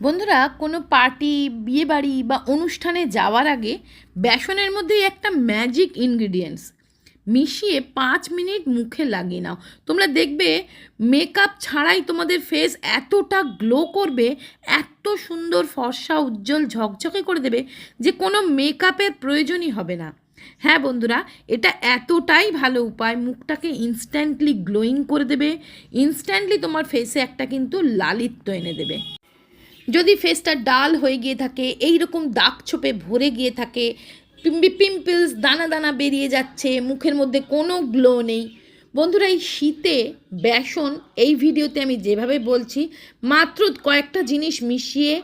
বন্ধুরা, কোনো পার্টি, বিয়েবাড়ি বা অনুষ্ঠানে যাওয়ার আগে বেসনের মধ্যে একটা ম্যাজিক ইনগ্রিডিয়েন্টস মিশিয়ে পাঁচ মিনিট মুখে লাগিয়ে নাও। তোমরা দেখবে মেকআপ ছাড়াই তোমাদের ফেস এতটা গ্লো করবে, এত সুন্দর ফর্সা, উজ্জ্বল, ঝকঝকে করে দেবে যে কোনো মেকআপের প্রয়োজনই হবে না। হ্যাঁ বন্ধুরা, এটা এতটাই ভালো উপায়, মুখটাকে ইনস্ট্যান্টলি গ্লোয়িং করে দেবে। ইনস্ট্যান্টলি তোমার ফেসে একটা কিন্তু লালিত্য এনে দেবে। যদি ফেসটা ডাল হয়ে গিয়ে থাকে এই রকম দাগ ছোপে ভরে গিয়ে থাকে পিম্পলস দানা দানা বেরিয়ে যাচ্ছে, মুখের মধ্যে কোনো গ্লো নেই। বন্ধুরা, এই শীতে বেসন, এই ভিডিওতে আমি যেভাবে বলছি, মাত্র কয়েকটা জিনিস মিশিয়ে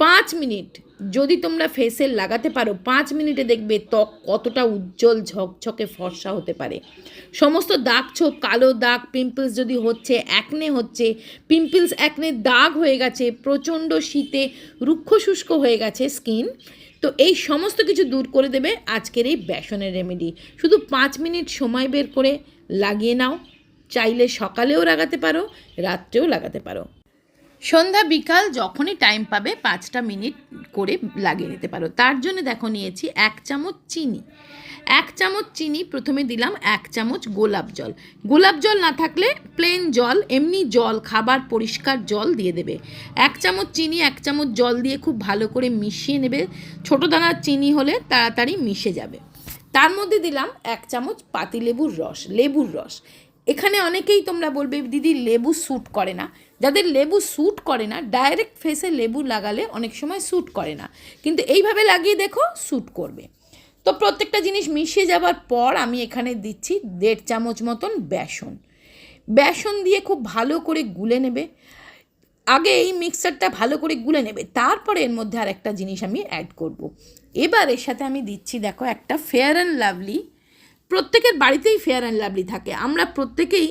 পাঁচ মিনিট যদি তোমরা ফেসে লাগাতে পারো, পাঁচ মিনিটে দেখবে ত্বক কতটা উজ্জ্বল ঝকঝকে ফর্সা হতে পারে। সমস্ত দাগ ছোপ, কালো দাগ পিম্পলস যদি হচ্ছে অ্যাকনে হচ্ছে পিম্পলস অ্যাকনে দাগ হয়ে গেছে, প্রচণ্ড শীতে রুক্ষ শুষ্ক হয়ে গেছে স্কিন তো এই সমস্ত কিছু দূর করে দেবে আজকের এই বেসনের রেমেডি শুধু পাঁচ মিনিট সময় বের করে লাগিয়ে নাও, চাইলে সকালেও লাগাতে পারো, রাত্রেও লাগাতে পারো। সন্ধ্যা বিকাল যখনই টাইম পাবে, পাঁচটা মিনিট করে লাগিয়ে নিতে পারো। তার জন্য দেখো নিয়েছি এক চামচ চিনি। এক চামচ চিনি প্রথমে দিলাম, এক চামচ গোলাপ জল। গোলাপ জল না থাকলে প্লেন জল, এমনি জল, খাবার পরিষ্কার জল দিয়ে দেবে। এক চামচ চিনি, এক চামচ জল দিয়ে খুব ভালো করে মিশিয়ে নেবে। ছোটো দানার চিনি হলে তাড়াতাড়ি মিশে যাবে। তার মধ্যে দিলাম এক চামচ পাতিলেবুর রস, লেবুর রস। এখানে অনেকেই তোমরা বলবে, দিদি, লেবু স্যুট করে না। যাদের লেবু স্যুট করে না ডাইরেক্ট ফেসে লেবু লাগালে অনেক সময় স্যুট করে না। কিন্তু এইভাবে লাগিয়ে দেখো স্যুট করবে। তো প্রত্যেকটা জিনিস মিশিয়ে যাবার পর আমি এখানে দিচ্ছি দেড় চামচ মতন বেসন। বেসন দিয়ে খুব ভালো করে গুলে নেবে। আগে এই মিক্সারটা ভালো করে গুলে নেবে, তারপরে এর মধ্যে আর একটা জিনিস আমি অ্যাড করব। এবার এর সাথে আমি দিচ্ছি, দেখো, একটা ফেয়ার অ্যান্ড লাভলি প্রত্যেকের বাড়িতেই ফেয়ার অ্যান্ড লাভলি থাকে। আমরা প্রত্যেকেই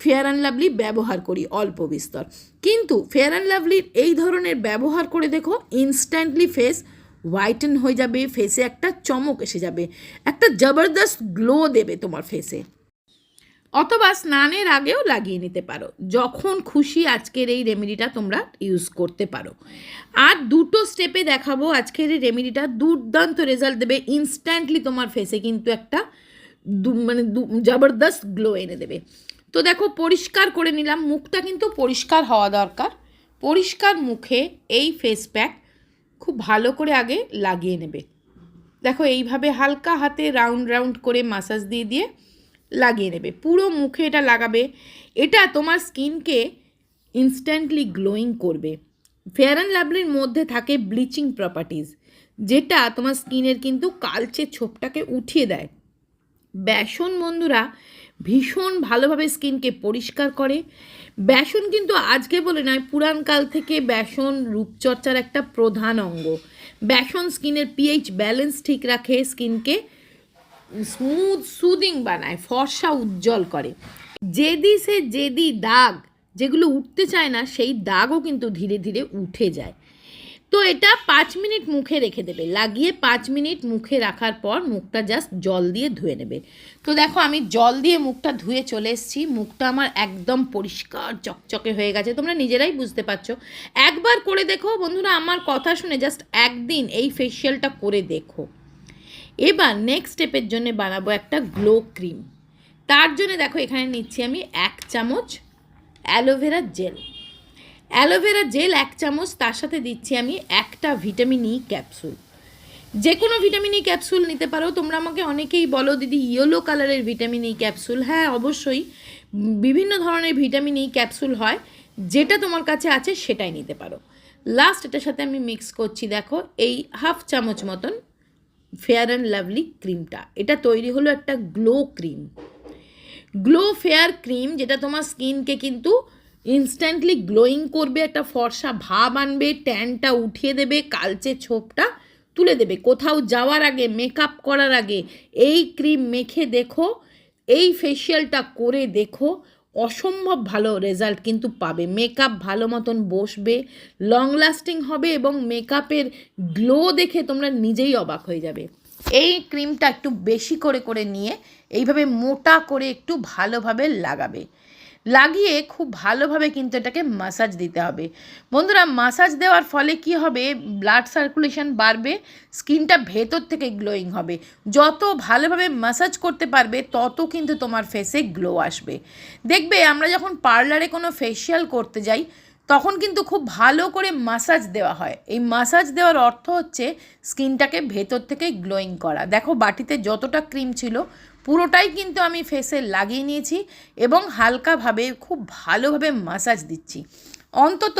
ফেয়ার অ্যান্ড লাভলি ব্যবহার করি অল্প বিস্তর। কিন্তু ফেয়ার অ্যান্ড লাভলির এই ধরনের ব্যবহার করে দেখো ইনস্ট্যান্টলি ফেস হোয়াইটেন হয়ে যাবে ফেসে একটা চমক এসে যাবে, একটা জবরদস্ত গ্লো দেবে তোমার ফেসে অথবা স্নানের আগেও লাগিয়ে নিতে পারো, যখন খুশি আজকের এই রেমেডিটা তোমরা ইউজ করতে পারো। আর দুটো স্টেপে দেখাবো আজকের এই রেমেডিটা দুর্দান্ত রেজাল্ট দেবে ইনস্ট্যান্টলি তোমার ফেসে কিন্তু একটা মানে জবরদস্ত গ্লো এনে দেবে। তো দেখো, পরিষ্কার করে নিলাম। মুখটা কিন্তু পরিষ্কার হওয়া দরকার। পরিষ্কার মুখে এই ফেস প্যাক খুব ভালো করে আগে লাগিয়ে নেবে। দেখো, এইভাবে হালকা হাতে রাউন্ড রাউন্ড করে মাসাজ দিয়ে দিয়ে লাগিয়ে নেবে। পুরো মুখে এটা লাগাবে। এটা তোমার স্কিনকে ইনস্ট্যান্টলি গ্লোয়িং করবে। ফেয়ার অ্যান্ড লাভলির মধ্যে থাকে ব্লিচিং প্রপার্টিজ যেটা তোমার স্কিনের কিন্তু কালচে ছোপটাকে উঠিয়ে দেয়। বেসন বন্ধুরা ভীষণ ভালোভাবে স্কিনকে পরিষ্কার করে। বেসন কিন্তু আজকে বলে নয়, পুরাণকাল থেকে বেসন রূপচর্চার একটা প্রধান অঙ্গ। বেসন স্কিনের পিএইচ ব্যালেন্স ঠিক রাখে, স্কিনকে স্মুথ সুদিং বানায়, ফর্সা, উজ্জ্বল করে। যেদি সে যেদি দাগ যেগুলো উঠতে চায় না, সেই দাগও কিন্তু ধীরে ধীরে উঠে যায়। তো এটা পাঁচ মিনিট মুখে রেখে দেবে। লাগিয়ে পাঁচ মিনিট মুখে রাখার পর মুখটা জাস্ট জল দিয়ে ধুয়ে নেবে। তো দেখো আমি জল দিয়ে মুখটা ধুয়ে চলে এসেছি। মুখটা আমার একদম পরিষ্কার চকচকে হয়ে গেছে। তোমরা নিজেরাই বুঝতে পারছ। একবার করে দেখো বন্ধুরা, আমার কথা শুনে জাস্ট একদিন এই ফেসিয়ালটা করে দেখো। এবার নেক্সট স্টেপের জন্য বানাবো একটা গ্লো ক্রিম তার জন্য দেখো এখানে নিচ্ছি আমি এক চামচ অ্যালোভেরা জেল অ্যালোভেরা জেল এক চামচ, তার সাথে দিচ্ছি আমি একটা ভিটামিন ই ক্যাপসুল। যে কোনো ভিটামিন ই ক্যাপসুল নিতে পারো। তোমরা আমাকে অনেকেই বলো, দিদি, ইয়েলো কালারের ভিটামিন ই ক্যাপসুল। হ্যাঁ অবশ্যই। বিভিন্ন ধরনের ভিটামিন ই ক্যাপসুল হয়। যেটা তোমার কাছে আছে, সেটাই নিতে পারো। লাস্ট এটার সাথে আমি মিক্স করছি, দেখো, এই হাফ চামচ মতন ফেয়ার অ্যান্ড লাভলি ক্রিমটা এটা তৈরি হলো একটা glow cream glow fair cream যেটা তোমার স্কিনকে কিন্তু ইনস্ট্যান্টলি গ্লোয়িং করবে, একটা ফর্সা ভাব আনবে, ট্যানটা উঠিয়ে দেবে, কালচে ছোপটা তুলে দেবে। কোথাও যাওয়ার আগে মেকআপ করার আগে, এই ক্রিম মেখে দেখো, এই ফেসিয়ালটা করে দেখো, অসম্ভব ভালো রেজাল্ট কিন্তু পাবে। মেকআপ ভালো মতন বসবে লং লাস্টিং হবে এবং মেকআপের গ্লো দেখে তোমরা নিজেই অবাক হয়ে যাবে। এই ক্রিমটা একটু বেশি করে করে নিয়ে, এইভাবে মোটা করে একটু ভালোভাবে লাগাবে। লাগিয়ে খুব ভালোভাবে কিন্তু এটাকে মাসাজ দিতে হবে। বন্ধুরা মাসাজ দেওয়ার ফলে কি হবে? ব্লাড সার্কুলেশন বাড়বে স্কিনটা ভেতর থেকে গ্লোয়িং হবে। যত ভালোভাবে মাসাজ করতে পারবে, তত কিন্তু তোমার ফেসে গ্লো আসবে। দেখবে, আমরা যখন পার্লারে কোনো ফেসিয়াল করতে যাই, তখন কিন্তু খুব ভালো করে মাসাজ দেওয়া হয়। এই মাসাজ দেওয়ার অর্থ হচ্ছে স্কিনটাকে ভেতর থেকে গ্লোয়িং করা। দেখো, বাটিতে যতটা ক্রিম ছিল পুরোটাই কিন্তু আমি ফেসে লাগিয়ে নিয়েছি এবং হালকাভাবে, খুব ভালোভাবে মাসাজ দিচ্ছি। অন্তত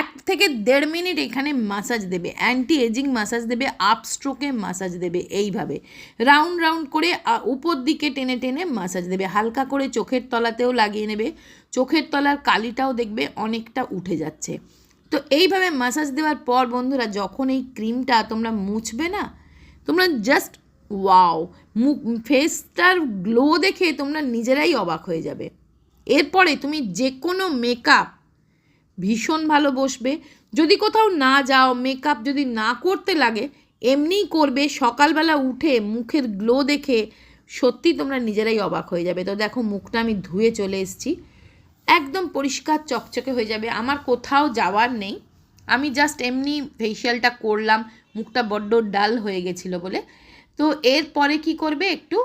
এক থেকে দেড় মিনিট এখানে মাসাজ দেবে অ্যান্টি এজিং মাসাজ দেবে আপ স্ট্রোকে মাসাজ দেবে এইভাবে। রাউন্ড রাউন্ড করে উপর দিকে টেনে টেনে মাসাজ দেবে। হালকা করে চোখের তলাতেও লাগিয়ে নেবে। চোখের তলার কালিটাও দেখবে অনেকটা উঠে যাচ্ছে। তো এইভাবে মাসাজ দেওয়ার পর বন্ধুরা, যখন এই ক্রিমটা তোমরা মুছবে না, তোমরা জাস্ট ওয়াও, মুখ ফেসটার গ্লো দেখে তোমরা নিজেরাই অবাক হয়ে যাবে। এরপরে তুমি যে কোনো মেকআপ ভীষণ ভালো বসবে। যদি কোথাও না যাও মেকআপ যদি না করতে লাগে, এমনিই করবে। সকালবেলা উঠে মুখের গ্লো দেখে সত্যি তোমরা নিজেরাই অবাক হয়ে যাবে। তো দেখো, মুখটা আমি ধুয়ে চলে এসেছি। একদম পরিষ্কার চকচকে হয়ে যাবে। আমার কোথাও যাওয়ার নেই। আমি জাস্ট এমনি ফেসিয়ালটা করলাম। মুখটা বড্ড ডাল হয়ে গেছিল বলে। তো এরপরে কি করবে? একটু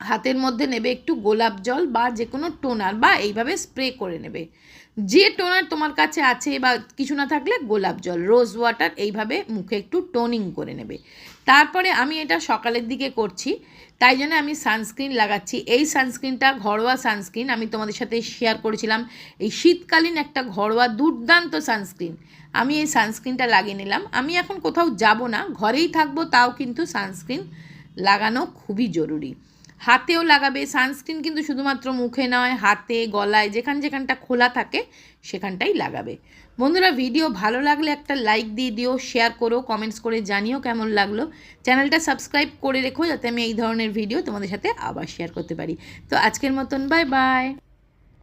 হাতের মধ্যে নেবে একটু গোলাপ জল বা যে কোনো টোনার বা এইভাবে স্প্রে করে নেবে। যে টোনার তোমার কাছে আছে বা কিছু না থাকলে গোলাপ জল, রোজ ওয়াটার এইভাবে মুখে একটু টোনিং করে নেবে। তারপরে আমি এটা সকালের দিকে করছি, তাই জন্য আমি সানস্ক্রিন লাগাচ্ছি। এই সানস্ক্রিনটা, ঘরোয়া সানস্ক্রিন, আমি তোমাদের সাথে শেয়ার করেছিলাম, এই শীতকালীন একটা ঘরোয়া দুর্দান্ত সানস্ক্রিন। আমি এই সানস্ক্রিনটা লাগিয়ে নিলাম। আমি এখন কোথাও যাব না, ঘরেই থাকব, তাও কিন্তু সানস্ক্রিন লাগানো খুবই জরুরি। হাতেও লাগাবে, সানস্ক্রিন কিন্তু শুধুমাত্র মুখে নয়, হাতে, গলায়, যেখান যেখানটা খোলা থাকে সেখানটাই লাগাবে। বন্ধুরা, ভিডিও ভালো লাগলে একটা লাইক দিয়ে দিও শেয়ার করো কমেন্টস করে জানিও কেমন লাগল। চ্যানেলটা সাবস্ক্রাইব করে রেখো, যাতে আমি এই ধরনের ভিডিও তোমাদের সাথে আবার শেয়ার করতে পারি। তো আজকের মতন বাই বাই